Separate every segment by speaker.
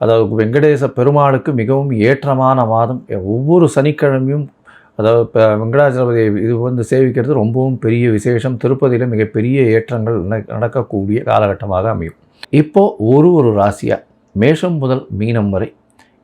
Speaker 1: அதாவது வெங்கடேச பெருமாளுக்கு மிகவும் ஏற்றமான மாதம் ஒவ்வொரு சனிக்கிழமையும் அதாவது இப்போ வெங்கடாச்சலபதியை இது வந்து சேவிக்கிறது ரொம்பவும் பெரிய விசேஷம். திருப்பதியில் மிகப்பெரிய ஏற்றங்கள் நடக்கக்கூடிய காலகட்டமாக அமையும். இப்போது ஒரு ஒரு ராசியாக மேஷம் முதல் மீனம் வரை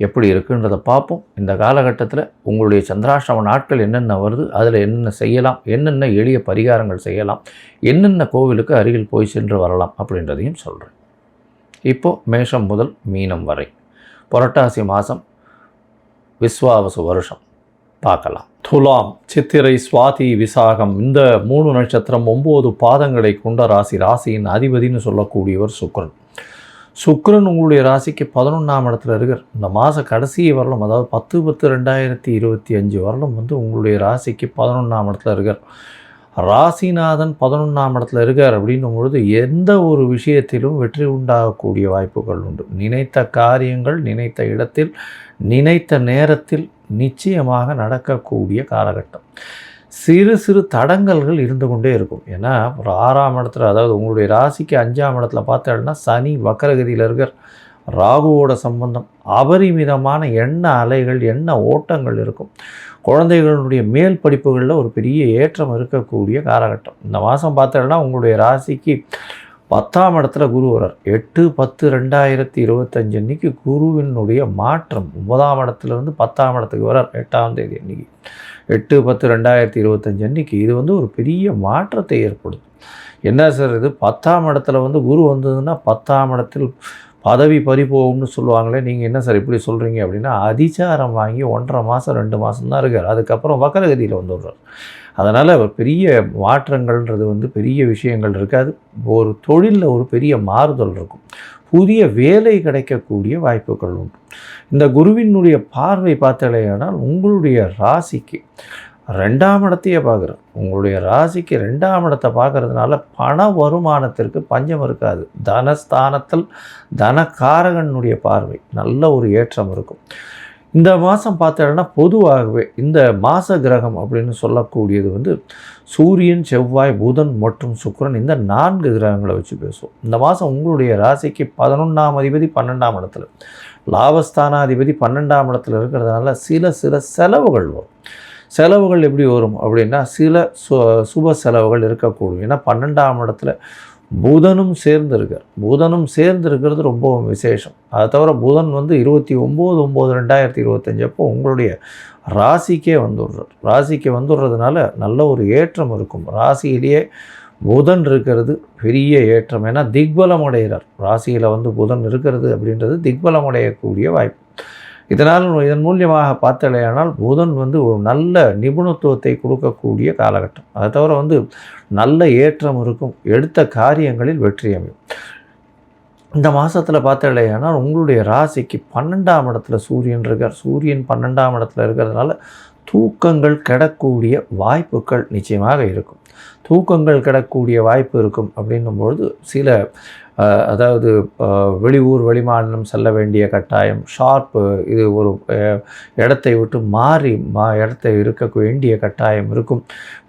Speaker 1: எப்படி இருக்குன்றதை பார்ப்போம். இந்த காலகட்டத்தில் உங்களுடைய சந்திராஷ்டம நாட்கள் என்னென்ன வருது அதில் என்னென்ன செய்யலாம் என்னென்ன எளிய பரிகாரங்கள் செய்யலாம் என்னென்ன கோவிலுக்கு அருகில் போய் சென்று வரலாம் அப்படின்றதையும் சொல்கிறேன் இப்போது மேஷம் முதல் மீனம் வரை. புரட்டாசி மாதம் விஸ்வாவசு வருஷம். பார்க்கலாம். துலாம் சித்திரை சுவாதி விசாகம் இந்த மூணு நட்சத்திரம் ஒம்பது பாதங்களை கொண்ட ராசி ராசியின் அதிபதின்னு சொல்லக்கூடியவர் சுக்ரன். சுக்ரன் உங்களுடைய ராசிக்கு பதினொன்றாம் இடத்துல இருக்கார். இந்த மாத கடைசி வரலும் அதாவது பத்து பத்து ரெண்டாயிரத்தி இருபத்தி அஞ்சு வரலும் வந்து உங்களுடைய ராசிக்கு பதினொன்றாம் இடத்துல இருக்கார். ராசிநாதன் பதினொன்றாம் இடத்துல இருக்கார் அப்படின்னும் பொழுது எந்த ஒரு விஷயத்திலும் வெற்றி உண்டாகக்கூடிய வாய்ப்புகள் உண்டு. நினைத்த காரியங்கள் நினைத்த இடத்தில் நினைத்த நேரத்தில் நிச்சயமாக நடக்கக்கூடிய காலகட்டம். சிறு சிறு தடங்கல்கள் இருந்து கொண்டே இருக்கும். ஏன்னா ஒரு ஆறாம் இடத்துல அதாவது உங்களுடைய ராசிக்கு அஞ்சாம் இடத்துல பார்த்தோம்னா சனி வக்கரகதியில் இருக்கிற ராகுவோட சம்பந்தம் அபரிமிதமான எண்ண அலைகள் எண்ண ஓட்டங்கள் இருக்கும். குழந்தைகளுடைய மேல் படிப்புகளில் ஒரு பெரிய ஏற்றம் இருக்கக்கூடிய காலகட்டம். இந்த மாதம் பார்த்தோம்னா உங்களுடைய ராசிக்கு பத்தாம் இடத்துல குரு வரார் எட்டு பத்து ரெண்டாயிரத்தி இருபத்தஞ்சு அன்னைக்கு குருவினுடைய மாற்றம் ஒன்பதாம் இடத்துலேருந்து பத்தாம் இடத்துக்கு வரார் எட்டாம் தேதி அன்னைக்கு. எட்டு பத்து ரெண்டாயிரத்தி இருபத்தஞ்சு அன்னைக்கு இது வந்து ஒரு பெரிய மாற்றத்தை ஏற்படுத்தும். என்ன சார் இது? பத்தாம் இடத்துல வந்து குரு வந்ததுன்னா பத்தாம் இடத்தில் பதவி பறிப்போகும்னு சொல்லுவாங்களே நீங்கள் என்ன சார் இப்படி சொல்கிறீங்க அப்படின்னா அதிச்சாரம் வாங்கி ஒன்றரை மாதம் ரெண்டு மாதம் தான் இருக்கார். அதுக்கப்புறம் வக்கரகதியில் வந்துடுறார். அதனால் பெரிய மாற்றங்கள்ன்றது வந்து பெரிய விஷயங்கள் இருக்காது. ஒரு தொழிலில் ஒரு பெரிய மாறுதல் இருக்கும். புதிய வேலை கிடைக்கக்கூடிய வாய்ப்புகள் உண்டு. இந்த குருவினுடைய பார்வை பார்த்தலையானால் உங்களுடைய ராசிக்கு ரெண்டாம் இடத்தையே பார்க்குறோம். உங்களுடைய ராசிக்கு ரெண்டாம் இடத்தை பார்க்கறதுனால பண வருமானத்திற்கு பஞ்சம் இருக்காது. தனஸ்தானத்தில் தனக்காரகனுடைய பார்வை நல்ல ஒரு ஏற்றம் இருக்கும். இந்த மாதம் பார்த்தோன்னா பொதுவாகவே இந்த மாச கிரகம் அப்படின்னு சொல்லக்கூடியது வந்து சூரியன் செவ்வாய் புதன் மற்றும் சுக்கிரன் இந்த நான்கு கிரகங்களை வச்சு பேசுவோம். இந்த மாதம் உங்களுடைய ராசிக்கு பதினொன்றாம் அதிபதி பன்னெண்டாம் இடத்துல. லாபஸ்தானாதிபதி பன்னெண்டாம் இடத்துல இருக்கிறதுனால சில சில செலவுகள் வரும். செலவுகள் எப்படி வரும் அப்படின்னா சில சு சுப செலவுகள் இருக்கக்கூடும். ஏன்னா பன்னெண்டாம் இடத்துல புதனும் சேர்ந்துருக்கார். புதனும் சேர்ந்திருக்கிறது ரொம்பவும் விசேஷம். அதை தவிர புதன் வந்து இருபத்தி ஒம்பது ஒம்பது ரெண்டாயிரத்தி இருபத்தஞ்சு அப்போ உங்களுடைய ராசிக்கே வந்துடுறார். ராசிக்கு வந்துடுறதுனால நல்ல ஒரு ஏற்றம் இருக்கும். ராசியிலேயே புதன் இருக்கிறது பெரிய ஏற்றம். ஏன்னா திக்பலம் அடைகிறார். ராசியில் வந்து புதன் இருக்கிறது அப்படின்றது திக்பலம் அடையக்கூடிய வாய்ப்பு. இதனால் இதன் மூலியமாக பார்த்தலையானால் புதன் வந்து ஒரு நல்ல நிபுணத்துவத்தை கொடுக்கக்கூடிய காலகட்டம். அதை தவிர வந்து நல்ல ஏற்றம் இருக்கும் எடுத்த காரியங்களில் வெற்றி அமையும். இந்த மாதத்தில் பார்த்தலையானால் உங்களுடைய ராசிக்கு பன்னெண்டாம் இடத்துல சூரியன் இருக்கார். சூரியன் பன்னெண்டாம் இடத்துல இருக்கிறதுனால தூக்கங்கள் கிடக்கூடிய வாய்ப்புகள் நிச்சயமாக இருக்கும். தூக்கங்கள் கிடக்கூடிய வாய்ப்பு இருக்கும் அப்படின்னும்பொழுது சில அதாவது வெளியூர் வெளிமாநிலம் செல்ல வேண்டிய கட்டாயம் ஷார்ப்பு இது ஒரு இடத்தை விட்டு மாறி மா இடத்தை இருக்க வேண்டிய கட்டாயம் இருக்கும்.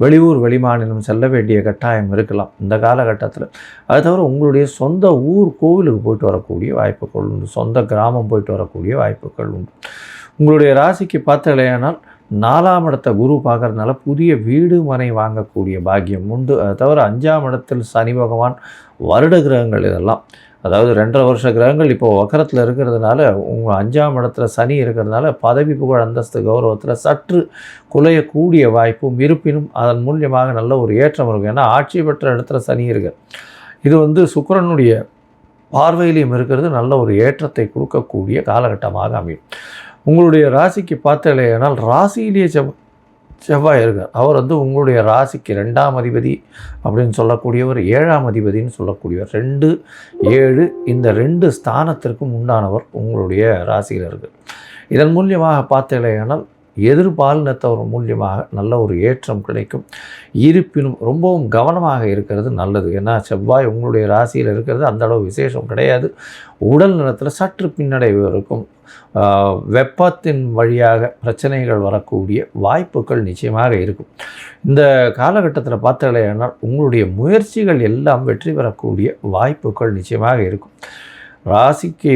Speaker 1: வெளியூர் வெளிமாநிலம் செல்ல வேண்டிய கட்டாயம் இருக்கலாம் இந்த காலகட்டத்தில். அது தவிர உங்களுடைய சொந்த ஊர் கோவிலுக்கு போயிட்டு வரக்கூடிய வாய்ப்புகள் உண்டு. சொந்த கிராமம் போயிட்டு வரக்கூடிய வாய்ப்புகள் உண்டு. உங்களுடைய ராசிக்கு பார்த்தலையானால் நாலாம் இடத்த குரு பார்க்கறதுனால புதிய வீடு மனை வாங்கக்கூடிய பாக்கியம் உண்டு. அதை தவிர அஞ்சாம் இடத்தில் சனி பகவான் வருட கிரகங்கள் இதெல்லாம். அதாவது ரெண்டரை வருஷ கிரகங்கள் இப்போ வக்கரத்தில் இருக்கிறதுனால உங்கள் அஞ்சாம் இடத்துல சனி இருக்கிறதுனால பதவி புகழ் அந்தஸ்து கௌரவத்தில் சற்று குலையக்கூடிய வாய்ப்பும் இருப்பினும் அதன் மூலியமாக நல்ல ஒரு ஏற்றம் இருக்கும். ஏன்னா ஆட்சி பெற்ற இடத்துல சனி இருக்கு. இது வந்து சுக்கரனுடைய பார்வையிலையும் இருக்கிறது நல்ல ஒரு ஏற்றத்தை கொடுக்கக்கூடிய காலகட்டமாக அமையும். உங்களுடைய ராசிக்கு பார்த்தலையானால் ராசியிலேயே செவ் செவ்வாய் இருக்கார் அவர் வந்து உங்களுடைய ராசிக்கு ரெண்டாம் அதிபதி அப்படின்னு சொல்லக்கூடியவர் ஏழாம் அதிபதின்னு சொல்லக்கூடியவர். ரெண்டு ஏழு இந்த ரெண்டு ஸ்தானத்திற்கும் உண்டானவர் உங்களுடைய ராசியில் இருக்குது இதன் மூலியமாக பார்த்தீங்களேனால் எதிர்பாலினத்தவர் மூலியமாக நல்ல ஒரு ஏற்றம் கிடைக்கும். இருப்பினும் ரொம்பவும் கவனமாக இருக்கிறது நல்லது. ஏன்னா செவ்வாய் உங்களுடைய ராசியில் இருக்கிறது அந்த அளவு விசேஷம் கிடையாது. உடல் நலத்தில் சற்று பின்னடைவு இருக்கும். வெப்பத்தின் வழியாக பிரச்சனைகள் வரக்கூடிய வாய்ப்புகள் நிச்சயமாக இருக்கும். இந்த காலகட்டத்தில் பார்த்தீங்கன்னா உங்களுடைய முயற்சிகள் எல்லாம் வெற்றி பெறக்கூடிய வாய்ப்புகள் நிச்சயமாக இருக்கும். ராசிக்கு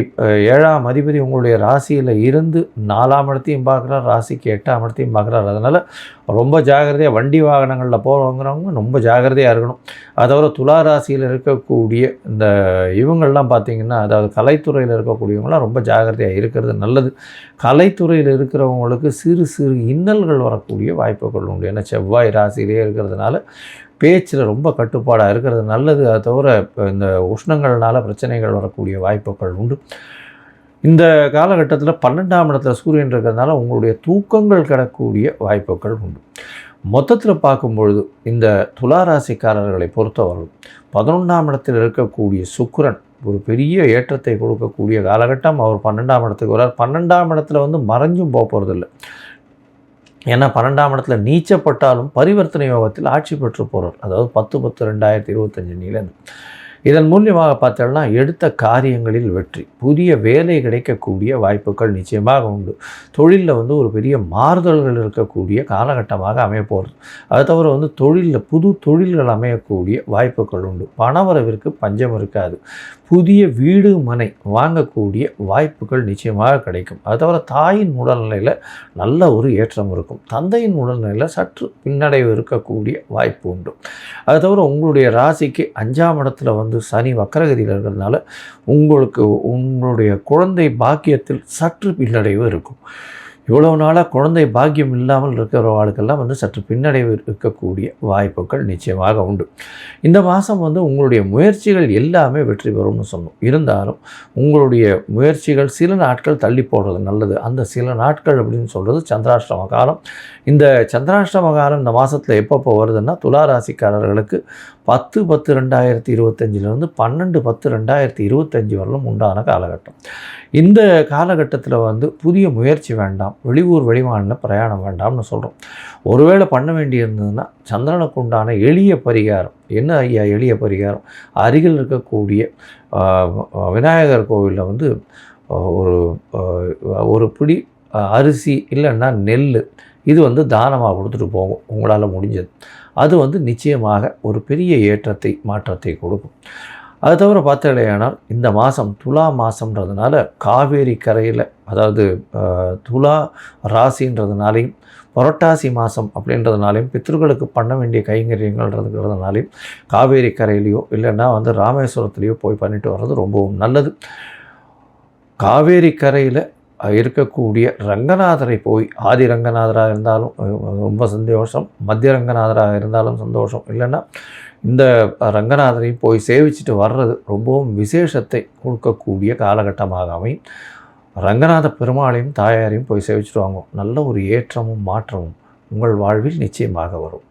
Speaker 1: ஏழாம் அதிபதி உங்களுடைய ராசியில் இருந்து நாலாம் இடத்தையும் பார்க்குறார் ராசிக்கு எட்டாம் இடத்தையும் பார்க்குறாரு. அதனால் ரொம்ப ஜாகிரதையாக வண்டி வாகனங்களில் போகிறவங்கிறவங்க ரொம்ப ஜாகிரதையாக இருக்கணும். அதை தவிர துலா ராசியில் இருக்கக்கூடிய இந்த இவங்கள்லாம் பார்த்திங்கன்னா அதாவது கலைத்துறையில் இருக்கக்கூடியவங்களாம் ரொம்ப ஜாகிரதையாக இருக்கிறது நல்லது. கலைத்துறையில் இருக்கிறவங்களுக்கு சிறு சிறு இன்னல்கள் வரக்கூடிய வாய்ப்புகள் உண்டு. ஏன்னா செவ்வாய் ராசியிலே இருக்கிறதுனால பேச்சில் ரொம்ப கட்டுப்பாடாக இருக்கிறது நல்லது. அதை தவிர இப்போ இந்த உஷ்ணங்கள்னால பிரச்சனைகள் வரக்கூடிய வாய்ப்புகள் உண்டு. இந்த காலகட்டத்தில் பன்னெண்டாம் இடத்துல சூரியன் இருக்கிறதுனால உங்களுடைய தூக்கங்கள் கிடக்கூடிய வாய்ப்புகள் உண்டு. மொத்தத்தில் பார்க்கும்பொழுது இந்த துளாராசிக்காரர்களை பொறுத்தவரை பதினொன்றாம் இடத்தில் இருக்கக்கூடிய சுக்கரன் ஒரு பெரிய ஏற்றத்தை கொடுக்கக்கூடிய காலகட்டம். அவர் பன்னெண்டாம் இடத்துக்கு வர்றார். பன்னெண்டாம் இடத்துல வந்து மறைஞ்சும் போக ஏன்னா பன்னெண்டாம் இடத்துல நீச்சப்பட்டாலும் பரிவர்த்தனை யோகத்தில் ஆட்சி பெற்று போகிறார் அதாவது பத்து பத்து ரெண்டாயிரத்தி இருபத்தஞ்சு நிலந்து இதன் மூலியமாக பார்த்தோம்னா எடுத்த காரியங்களில் வெற்றி. புதிய வேலை கிடைக்கக்கூடிய வாய்ப்புகள் நிச்சயமாக உண்டு. தொழிலில் வந்து ஒரு பெரிய மாறுதல்கள் இருக்கக்கூடிய காலகட்டமாக அமையப்போகிறது அதை அது தவிர வந்து தொழிலில் புது தொழில்கள் அமையக்கூடிய வாய்ப்புகள் உண்டு. பணவரவிற்கு பஞ்சம் இருக்காது. புதிய வீடு மனை வாங்கக்கூடிய வாய்ப்புகள் நிச்சயமாக கிடைக்கும். அது தவிர தாயின் உடல்நிலையில் நல்ல ஒரு ஏற்றம் இருக்கும். தந்தையின் உடல்நிலையில் சற்று பின்னடைவு இருக்கக்கூடிய வாய்ப்பு உண்டு. அது தவிர உங்களுடைய ராசிக்கு அஞ்சாம் இடத்துல வந்து சனி வக்கரகதியில் இருக்கிறதுனால உங்களுக்கு உங்களுடைய குழந்தை பாக்கியத்தில் சற்று பின்னடைவு இருக்கும். இவ்வளவு நாளாக குழந்தை பாக்கியம் இல்லாமல் இருக்கிற ஆளுக்கெல்லாம் வந்து சற்று பின்னடைவு இருக்கக்கூடிய வாய்ப்புகள் நிச்சயமாக உண்டு. இந்த மாதம் வந்து உங்களுடைய முயற்சிகள் எல்லாமே வெற்றி பெறும்னு சொன்னோம். இருந்தாலும் உங்களுடைய முயற்சிகள் சில நாட்கள் தள்ளி போடுறது நல்லது. அந்த சில நாட்கள் அப்படின்னு சொல்கிறது சந்திராஷ்டம காலம். இந்த சந்திராஷ்டம காலம் இந்த மாதத்தில் எப்பப்போ வருதுன்னா துலா ராசிக்காரர்களுக்கு பத்து பத்து ரெண்டாயிரத்தி இருபத்தஞ்சிலேருந்து பன்னெண்டு பத்து ரெண்டாயிரத்தி இருபத்தஞ்சி வரலும் உண்டான காலகட்டம். இந்த காலகட்டத்தில் வந்து புதிய முயற்சி வேண்டாம். வெளியூர் வெளிமாநில பிரயாணம் வேண்டாம்னு சொல்கிறோம் ஒருவேளை பண்ண வேண்டியிருந்ததுன்னா சந்திரனுக்கு உண்டான எளிய பரிகாரம். என்ன ஐயா எளிய பரிகாரம்? அருகில் இருக்கக்கூடிய விநாயகர் கோவிலில் வந்து ஒரு ஒரு பிடி அரிசி இல்லைன்னா நெல் இது வந்து தானமாக கொடுத்துட்டு போகும். உங்களால் முடிஞ்சது. அது வந்து நிச்சயமாக ஒரு பெரிய ஏற்றத்தை மாற்றத்தை கொடுக்கும். அது தவிர பார்த்தீங்களேயானால் இந்த மாதம் துலா மாதம்ன்றதுனால காவேரி கரையில் அதாவது துலா ராசின்றதுனாலையும் புரட்டாசி மாதம் அப்படின்றதுனாலையும் பித்ருக்களுக்கு பண்ண வேண்டிய கைங்கரியங்கள்ன்றதுங்கிறதுனாலையும் காவேரி கரையிலையோ இல்லைன்னா வந்து ராமேஸ்வரத்துலேயோ போய் பண்ணிட்டு வர்றது ரொம்பவும் நல்லது. காவேரி கரையில் இருக்கக்கூடிய ரங்கநாதரை போய் ஆதி ரங்கநாதராக இருந்தாலும் ரொம்ப சந்தோஷம் மத்திய ரங்கநாதராக இருந்தாலும் சந்தோஷம். இல்லைன்னா இந்த ரங்கநாதரையும் போய் சேவிச்சுட்டு வர்றது ரொம்பவும் விசேஷத்தை கொடுக்கக்கூடிய காலகட்டமாக அமையும். ரங்கநாத பெருமாளையும் தாயாரையும் போய் சேவிச்சுட்டு வாங்க. நல்ல ஒரு ஏற்றமும் மாற்றமும் உங்கள் வாழ்வில் நிச்சயமாக வரும்.